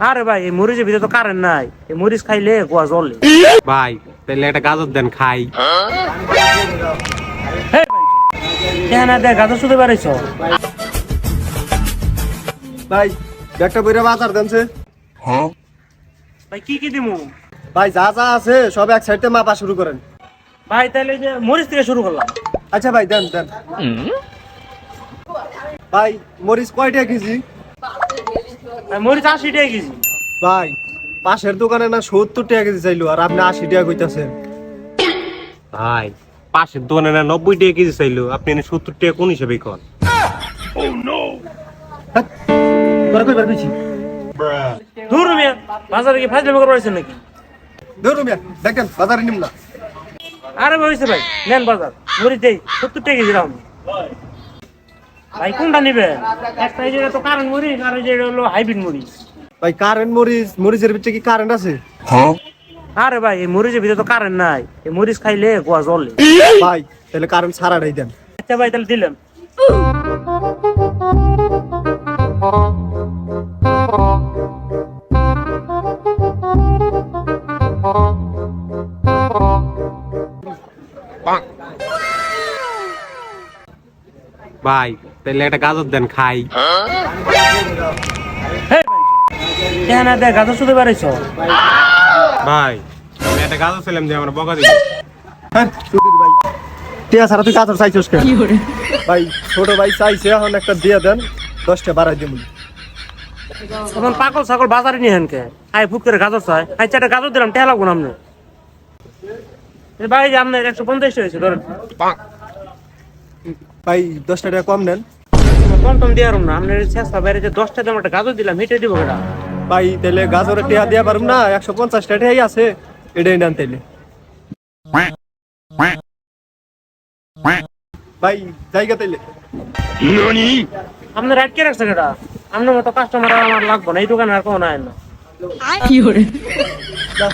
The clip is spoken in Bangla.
আরে ভাই এই মরিচের ভিতরে তো কারেন্ট নাই। এই মরিচ খাইলে গোয়া জ্বলে। ভাই তাহলে একটা গাজর দেন খাই। কেন দেখ গাছ শুধু বেড়াইছ। ভাই ব্যাগটা বইরা বাজার দেনছে ভাই কি কি দিমু? ভাই যা যা আছে সব এক সাইডে মাপা শুরু করেন। ভাই তাহলে যে মরিচ থেকে শুরু করলাম। আচ্ছা ভাই দেন দেন। ভাই মরিচ কয়টা কেজি? মরিচ আশি টাকা কেজি। ভাই পাশের দোকানে না সত্তর টাকা কেজি চাইলো আর আপনি আশি টাকা কইতাছেন। ভাই পাশের দোকানে না নব্বই টাকা কেজি চাইলো আপনি এনে সত্তর টাকা কোন হিসেবে কন? তোরা কইবার কইছি দূর মিয়া বাজারে কি ফাজলামি করবার নাকি? ধরু মিয়া দেখেন বাজারে নিম না আরে ভাইছে ভাই নেন বাজার। মরিচ দেই সত্তর টাকা কেজি রাম ভাই কোনটা নিবে? একটা এই যে তো কারেন্ট মরিচ আর এই যে হলো হাইব্রিড মরিচ। ভাই কারেন্ট মরিচ মরিচের ভিতরে কি কারেন্ট আছে? আরে ভাই এই মরিচের ভিতরে তো কারেন্ট নাই। এই মরিচ খাইলে গোয়া জ্বলে। ভাই তাহলে কারেন্ট ছাড়াটাই দেন। আচ্ছা ভাই তাহলে দিলাম। ভাই তাহলে একটা গাজর দেন খাই। কেন গাছ শুধু বেড়াইছ? ভাই আমি একটা গাজর ছিলাম যে আমার বকা দিল। হ্যাঁ সুধীর ভাই। টিয়া ছাড়া তুই কাতর চাইছস কেন? ভাই ছোট ভাই চাইছে এখন একটা দিয়ে দেন দশটা বাড়াই দিন এখন পাগল ছাগল বাজারে নিয়ে হেনকে। আই ফুট করে গাজর চাই আই চারটা গাজর দিলাম টেহা লাগবো না আপনি ভাই যে আপনার একশো পঞ্চাশ হয়েছে ধরেন। ভাই দশটা টাকা কম নেন। কম টম দিয়ে না। আপনার চেষ্টা বাইরে যে দশটা দাম একটা গাজর দিলাম হেঁটে দিব এটা ভাই তাহলে গাজরে টিয়া দিয়া পারুম না একশো পঞ্চাশটা টিয়াই আছে এটাই নেন তাইলে ভাই জায়গা তাইলে আপনার আটকে রাখছে এটা আপনার মতো কাস্টমার আমার লাগবো না এই দোকানে আর কোনো নাই না। দাও।